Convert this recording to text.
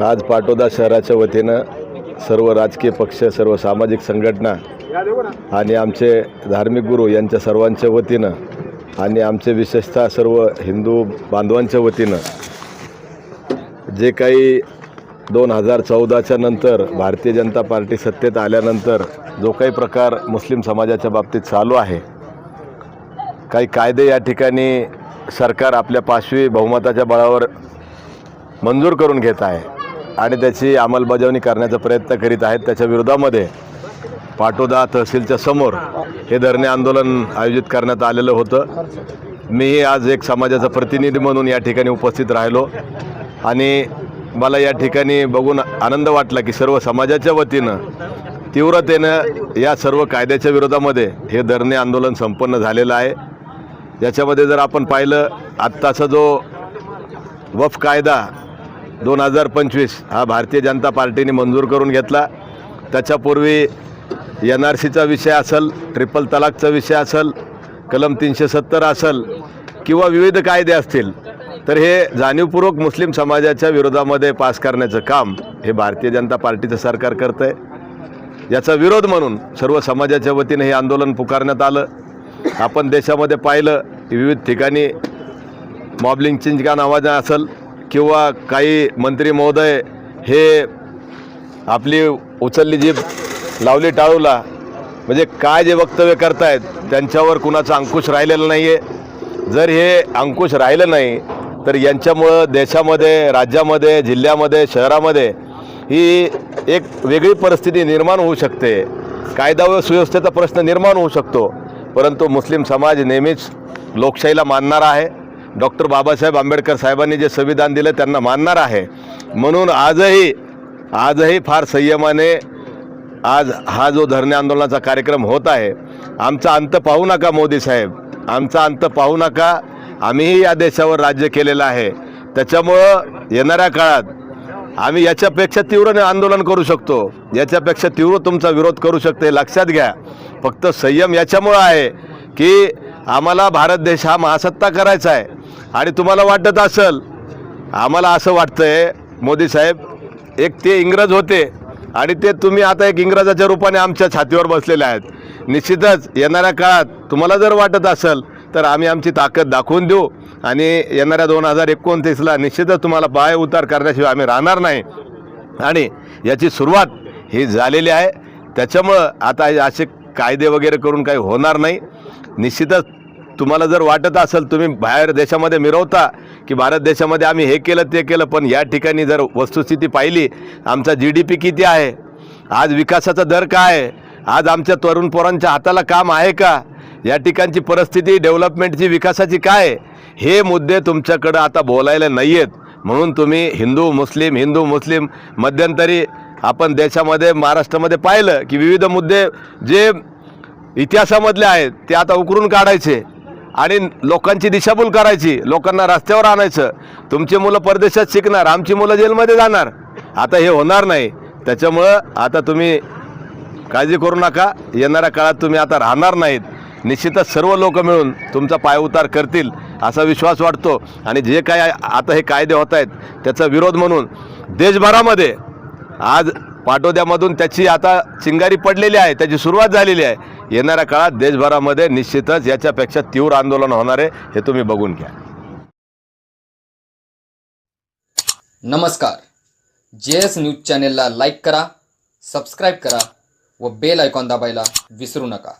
आज पाटोदा शहराच्या वतीनं सर्व राजकीय पक्ष सर्व सामाजिक संघटना आणि आमचे धार्मिक गुरु यांच्या सर्वांच्या वतीनं आणि आमचे विशेषतः सर्व हिंदू बांधवांच्या वतीनं जे काही दोन हजार चौदाच्या नंतर भारतीय जनता पार्टी सत्तेत आल्यानंतर जो काही प्रकार मुस्लिम समाजाच्या बाबतीत चालू आहे काही कायदे या ठिकाणी सरकार आपल्या पाशवी बहुमताच्या बळावर मंजूर करून घेत आहे. आणि त्याची अंमलबजावणी करण्याचा प्रयत्न करीत आहेत. त्याच्या विरोधामध्ये पाटोदा तहसीलच्या समोर हे धरणे आंदोलन आयोजित करण्यात आलेलं होतं. मीही आज एक समाजाचा प्रतिनिधी म्हणून या ठिकाणी उपस्थित राहिलो. आणि मला या ठिकाणी बघून आनंद वाटला की सर्व समाजाच्या वतीनं तीव्रतेनं या सर्व कायद्याच्या विरोधामध्ये हे धरणे आंदोलन संपन्न झालेलं आहे. याच्यामध्ये जर आपण पाहिलं आत्ताचा जो वफ कायदा दोन हजार पंचवीस हा भारतीय जनता पार्टीने मंजूर करून घेतला. त्याच्यापूर्वी एन आर सीचा विषय असेल ट्रिपल तलाकचा विषय असेल कलम तीनशे सत्तर असेल किंवा विविध कायदे असतील तर हे जाणीवपूर्वक मुस्लिम समाजाच्या विरोधामध्ये पास करण्याचं काम हे भारतीय जनता पार्टीचं सरकार करतं आहे याचा विरोध म्हणून सर्व समाजाच्या वतीने हे आंदोलन पुकारण्यात आलं. आपण देशामध्ये पाहिलं की विविध ठिकाणी मॉबलिंग चिंचका नावाचं असेल किंवा काही मंत्री महोदय हे आपली उचलली जीभ लावली टाळूला म्हणजे काय जे वक्तव्य करतायत त्यांच्यावर कुणाचा अंकुश राहिलेला नाही आहे जर हे अंकुश राहिलं नाही तर यांच्यामुळं देशामध्ये राज्यामध्ये जिल्ह्यामध्ये शहरामध्ये ही एक वेगळी परिस्थिती निर्माण होऊ शकते. कायदा व सुव्यवस्थेचा प्रश्न निर्माण होऊ शकतो. परंतु मुस्लिम समाज नेहमीच लोकशाहीला मानणारा आहे. डॉक्टर बाबासाहेब आंबेडकर साहेबांनी जे संविधान दिलं त्यांना मानणार आहे. म्हणून आजही आजही फार संयमाने आज हा जो धरणे आंदोलनाचा कार्यक्रम होत आहे आमचा अंत पाहू नका मोदी साहेब. आमचा अंत पाहू नका. आम्हीही या देशावर राज्य केलेलं आहे. त्याच्यामुळं येणाऱ्या काळात आम्ही याच्यापेक्षा तीव्र आंदोलन करू शकतो. याच्यापेक्षा तीव्र तुमचा विरोध करू शकतो हे लक्षात घ्या. फक्त संयम याच्यामुळं आहे की आम्हाला भारत देश हा महासत्ता करायचा आहे. आणि तुम्हाला वाटत असेल आम्हाला असं वाटतं आहे मोदी साहेब एक ते इंग्रज होते आणि ते तुम्ही आता एक इंग्रजाच्या रूपाने आमच्या छातीवर बसलेले आहेत. निश्चितच येणाऱ्या काळात तुम्हाला जर वाटत असेल तर आम्ही आमची ताकद दाखवून देऊ आणि येणाऱ्या दोन हजार एकोणतीसला निश्चितच तुम्हाला पाय उतार करण्याशिवाय आम्ही राहणार नाही. आणि याची सुरुवात ही झालेली आहे. त्याच्यामुळं आता असे कायदे वगैरे करून काही होणार नाही. निश्चितच तुम्हाला जर वाटत असेल तुम्ही बाहेर देशामध्ये मिरवता की भारत देशामध्ये आम्ही हे केलं ते केलं पण या ठिकाणी जर वस्तुस्थिती पाहिली आमचा जी डी पी किती आहे? आज विकासाचा दर काय आहे? आज आमच्या तरुण पोरांच्या हाताला काम आहे का? या ठिकाणची परिस्थिती डेव्हलपमेंटची विकासाची काय हे मुद्दे तुमच्याकडं आता बोलायला नाही आहेत म्हणून तुम्ही हिंदू मुस्लिम हिंदू मुस्लिम मध्यंतरी आपण देशामध्ये महाराष्ट्रामध्ये पाहिलं की विविध मुद्दे जे इतिहासामधले आहेत ते आता उकरून काढायचे. आणि लोकांची दिशाभूल करायची लोकांना रस्त्यावर आणायचं. तुमची मुलं परदेशात शिकणार आमची मुलं जेलमध्ये जाणार. आता हे होणार नाही. त्याच्यामुळं आता तुम्ही काळजी करू नका. येणाऱ्या काळात तुम्ही आता राहणार नाहीत. निश्चितच सर्व लोक मिळून तुमचा पायउतार करतील असा विश्वास वाटतो. आणि जे काय आता हे कायदे होत आहेत त्याचा विरोध म्हणून देशभरामध्ये आज पाटोद्यामधून त्याची आता चिंगारी पडलेली आहे त्याची सुरुवात झालेली आहे. येणाऱ्या काळात देशभरामध्ये निश्चितच याच्यापेक्षा तीव्र आंदोलन होणार आहे हे तुम्ही बघून घ्या. नमस्कार. जे एस न्यूज चॅनेलला लाईक करा सबस्क्राईब करा व बेल आयकॉन दाबायला विसरू नका.